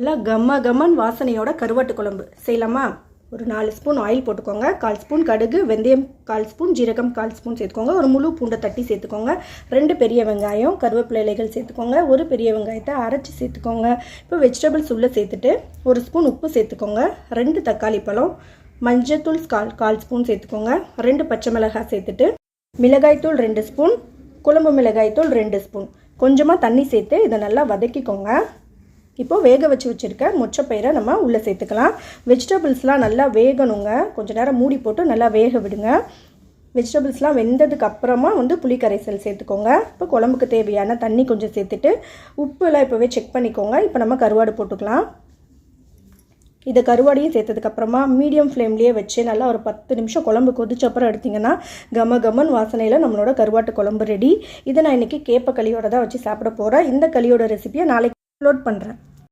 நல்லா கம்ம கம்மன் வாசனையோட கருவாட்டு குழம்பு. செய்யலாமா? ஒரு நாலு ஸ்பூன் ஆயில் போட்டுக்கோங்க. கால் ஸ்பூன் கடுகு வெந்தயம் கால் ஸ்பூன் ஜீரகம் கால் ஸ்பூன் சேர்த்துக்கோங்க. ஒரு முழு பூண்டை தட்டி சேர்த்துக்கோங்க. ரெண்டு பெரிய வெங்காயம் கருவேப்பிலை இலைகள் சேர்த்துக்கோங்க. ஒரு பெரிய வெங்காயத்தை அரைச்சி சேர்த்துக்கோங்க. இப்போ வெஜிடபிள்ஸ் உள்ளே சேர்த்துட்டு ஒரு ஸ்பூன் உப்பு சேர்த்துக்கோங்க. ரெண்டு தக்காளி பழம் மஞ்சத்தூள் கால் கால் ஸ்பூன் சேர்த்துக்கோங்க. ரெண்டு பச்சை மிளகாய் சேர்த்துட்டு மிளகாய்த்தூள் ரெண்டு ஸ்பூன் குழம்பு மிளகாய்த்தூள் ரெண்டு ஸ்பூன். கொஞ்சமாக தண்ணி சேர்த்து இதை நல்லா வதக்கிக்கோங்க. இப்போ வேக வச்சு வச்சுருக்க மொச்சப்பயிரை நம்ம உள்ளே சேர்த்துக்கலாம். வெஜிடபிள்ஸ்லாம் நல்லா வேகணுங்க. கொஞ்சம் நேரம் மூடி போட்டு நல்லா வேக விடுங்க. வெஜிடபிள்ஸ்லாம் வெந்ததுக்கு அப்புறமா வந்து புளி கரைசல் சேர்த்துக்கோங்க. இப்போ குழம்புக்கு தேவையான தண்ணி கொஞ்சம் சேர்த்துட்டு உப்புலாம் இப்போவே செக் பண்ணிக்கோங்க. இப்போ நம்ம கருவாடு போட்டுக்கலாம். இதை கருவாடையும் சேர்த்ததுக்கப்புறமா மீடியம் ஃப்ளேம்லேயே வச்சு நல்லா ஒரு பத்து நிமிஷம் குழம்பு கொதிச்ச அப்புறம் எடுத்திங்கன்னா கம கமன் வாசனையில் நம்மளோட கருவாட்டு குழம்பு ரெடி இதை நான் இன்றைக்கி கேப்ப களியோட தான் வச்சு சாப்பிட போகிறேன் இந்த களியோட ரெசிபியை நாளைக்கு அப்லோட் பண்ணுறேன்